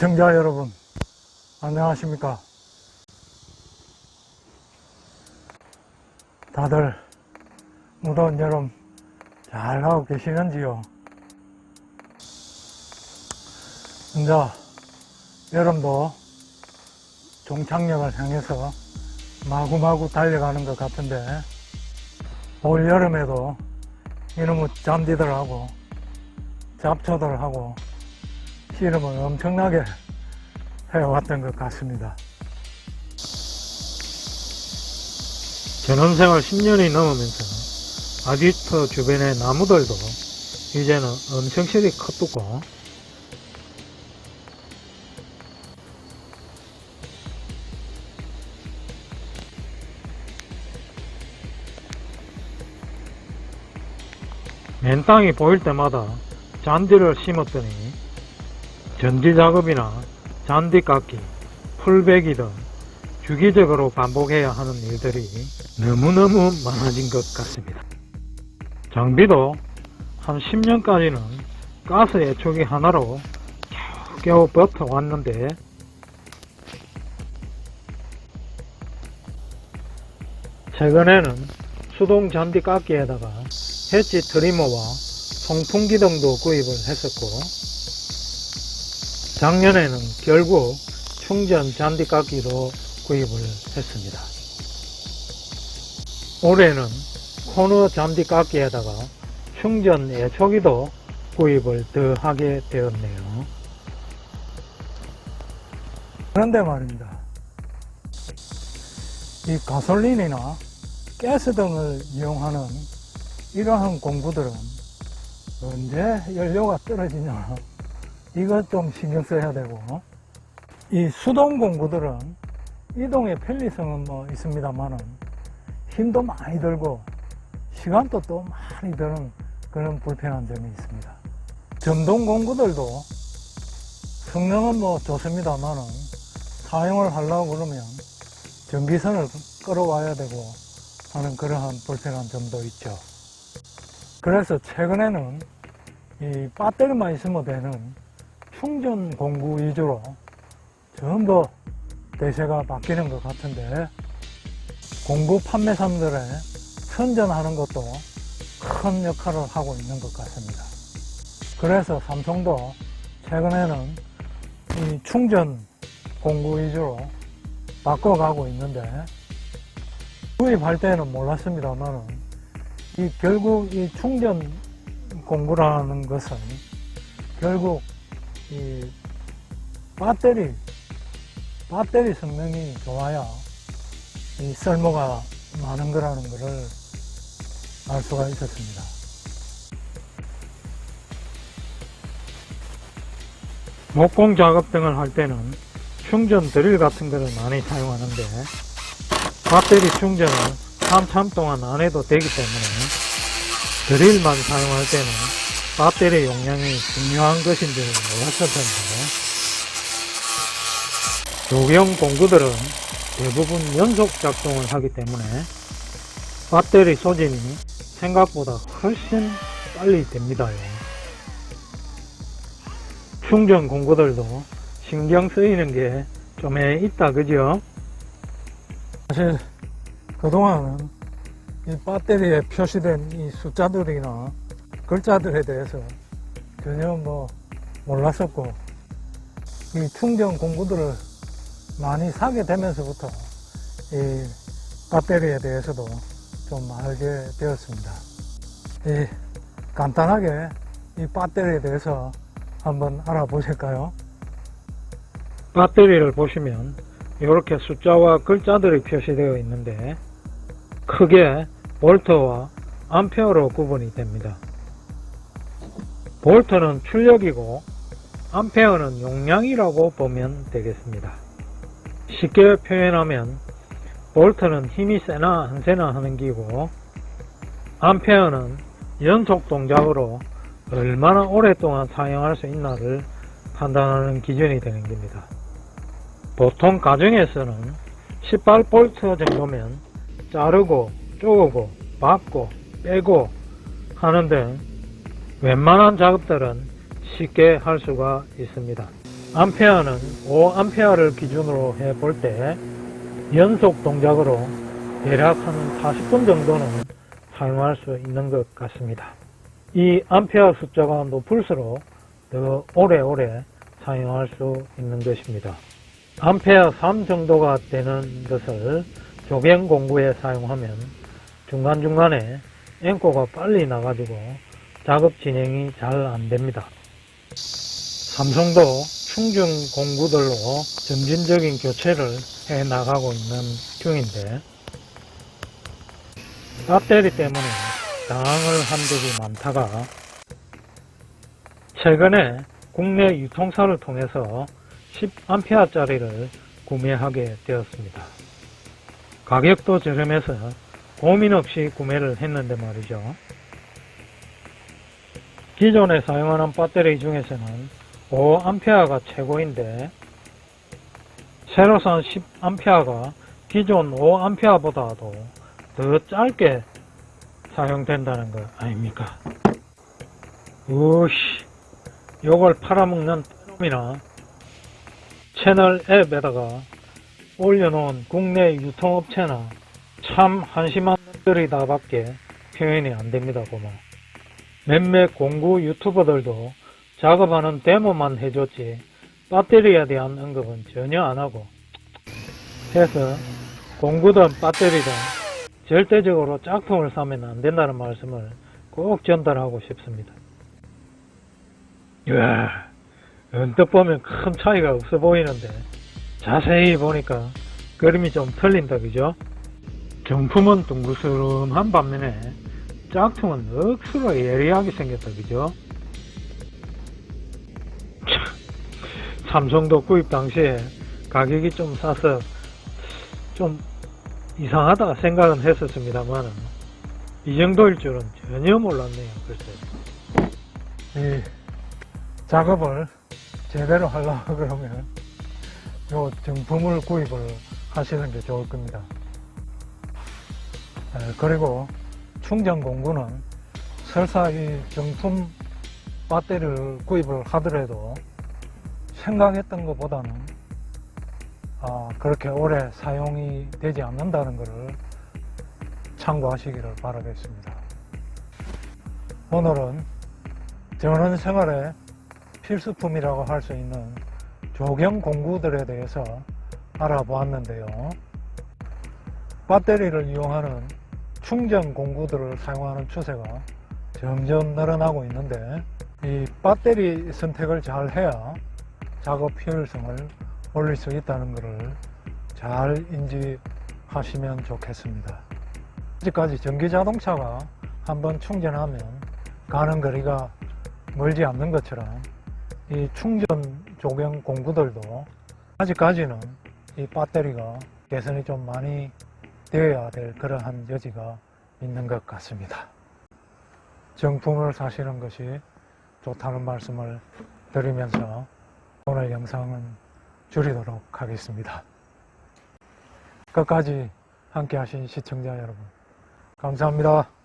시청자 여러분, 안녕하십니까? 다들 무더운 여름 잘 하고 계시는지요? 이제 여름도 종착역을 향해서 마구마구 달려가는 것 같은데 올 여름에도 이놈의 잠디들하고 잡초들하고 씨름을 엄청나게 해왔던 것 같습니다. 전원생활 10년이 넘으면서 아지트 주변의 나무들도 이제는 엄청 실이 컸고 맨 땅이 보일 때마다 잔디를 심었더니 전지 작업이나 잔디 깎기, 풀베기 등 주기적으로 반복해야 하는 일들이 너무너무 많아진 것 같습니다. 장비도 한 10년까지는 가스 애초기 하나로 겨우겨우 버텨왔는데 최근에는 수동 잔디 깎기에다가 해치 트리머와 송풍기 등도 구입을 했었고 작년에는 결국 충전 잔디 깎기도 구입을 했습니다. 올해는 코너 잔디 깎기에다가 충전 애초기도 구입을 더 하게 되었네요. 그런데 말입니다. 이 가솔린이나 가스 등을 이용하는 이러한 공구들은 언제 연료가 떨어지냐 이것 좀 신경 써야 되고 이 수동 공구들은 이동의 편리성은 뭐 있습니다만은 힘도 많이 들고 시간도 또 많이 드는 그런 불편한 점이 있습니다. 전동 공구들도 성능은 뭐 좋습니다만은 사용을 하려고 그러면 전기선을 끌어와야 되고 하는 그러한 불편한 점도 있죠. 그래서 최근에는 이 배터리만 있으면 되는 충전 공구 위주로 전부 대세가 바뀌는 것 같은데 공구 판매사들의 선전하는 것도 큰 역할을 하고 있는 것 같습니다. 그래서 삼성도 최근에는 이 충전 공구 위주로 바꿔가고 있는데 구입할 때는 몰랐습니다만은 이 결국 이 충전 공구라는 것은 결국 이 배터리 배터리 성능이 좋아야 이 쓸모가 많은 거라는 것을 알 수가 있었습니다. 목공 작업 등을 할 때는 충전 드릴 같은 것을 많이 사용하는데 배터리 충전은 한참 동안 안 해도 되기 때문에 드릴만 사용할 때는 배터리 용량이 중요한 것인 줄 몰랐을 텐데 조경 공구들은 대부분 연속 작동을 하기 때문에 배터리 소진이 생각보다 훨씬 빨리 됩니다요. 충전 공구들도 신경 쓰이는 게좀 있다, 그죠? 사실 그동안은 이 배터리에 표시된 이 숫자들이나 글자들에 대해서 전혀 뭐 몰랐었고 이 충전 공구들을 많이 사게 되면서부터 이 배터리에 대해서도 좀 알게 되었습니다. 이 간단하게 이 배터리에 대해서 한번 알아보실까요? 배터리를 보시면 이렇게 숫자와 글자들이 표시되어 있는데 크게 볼트와 암페어로 구분이 됩니다. 볼트는 출력이고 암페어는 용량이라고 보면 되겠습니다. 쉽게 표현하면 볼트는 힘이 세나 안 세나 하는 기고 암페어는 연속 동작으로 얼마나 오랫동안 사용할 수 있나를 판단하는 기준이 되는 겁니다. 보통 가정에서는 18V 정도면 자르고 쪼고 박고 빼고 하는데 웬만한 작업들은 쉽게 할 수가 있습니다. 암페어는 5암페어를 기준으로 해볼 때 연속 동작으로 대략 한 40분 정도는 사용할 수 있는 것 같습니다. 이 암페어 숫자가 높을수록 더 오래오래 사용할 수 있는 것입니다. 암페어 3 정도가 되는 것을 조경 공구에 사용하면 중간중간에 앵꼬가 빨리 나가지고 작업 진행이 잘 안됩니다. 삼성도 충전 공구들로 점진적인 교체를 해 나가고 있는 중인데 배터리 때문에 당황을 한 적이 많다가 최근에 국내 유통사를 통해서 10A짜리를 구매하게 되었습니다. 가격도 저렴해서 고민 없이 구매를 했는데 말이죠. 기존에 사용하는 배터리 중에서는 5A가 최고인데 새로 산 10A가 기존 5A보다도 더 짧게 사용된다는 거 아닙니까? 우씨, 요걸 팔아먹는 놈이나 채널 앱에다가 올려놓은 국내 유통업체나 참 한심한 놈들이 다 밖에 표현이 안 됩니다, 고모. 몇몇 공구 유튜버들도 작업하는 데모만 해줬지 배터리에 대한 언급은 전혀 안 하고 해서 공구든 배터리든 절대적으로 짝퉁을 사면 안 된다는 말씀을 꼭 전달하고 싶습니다. 이야, 언뜻 보면 큰 차이가 없어 보이는데 자세히 보니까 그림이 좀 틀린다, 그죠? 정품은 둥그스름한 반면에 짝퉁은 억수로 예리하게 생겼다, 그죠? 참, 삼성도 구입 당시에 가격이 좀 싸서 좀 이상하다 생각은 했었습니다만 이 정도일 줄은 전혀 몰랐네요, 글쎄. 이 작업을 제대로 하려고 그러면 요 정품을 구입을 하시는 게 좋을 겁니다. 에, 그리고 충전 공구는 설사 이 정품 배터리를 구입을 하더라도 생각했던 것보다는 아, 그렇게 오래 사용이 되지 않는다는 것을 참고하시기를 바라겠습니다. 오늘은 전원 생활의 필수품이라고 할 수 있는 조경 공구들에 대해서 알아보았는데요. 배터리를 이용하는 충전 공구들을 사용하는 추세가 점점 늘어나고 있는데 이 배터리 선택을 잘 해야 작업 효율성을 올릴 수 있다는 것을 잘 인지하시면 좋겠습니다. 아직까지 전기 자동차가 한번 충전하면 가는 거리가 멀지 않는 것처럼 이 충전 조경 공구들도 아직까지는 이 배터리가 개선이 좀 많이 되어야 될 그러한 여지가 있는 것 같습니다. 정품을 사시는 것이 좋다는 말씀을 드리면서 오늘 영상은 줄이도록 하겠습니다. 끝까지 함께 하신 시청자 여러분, 감사합니다.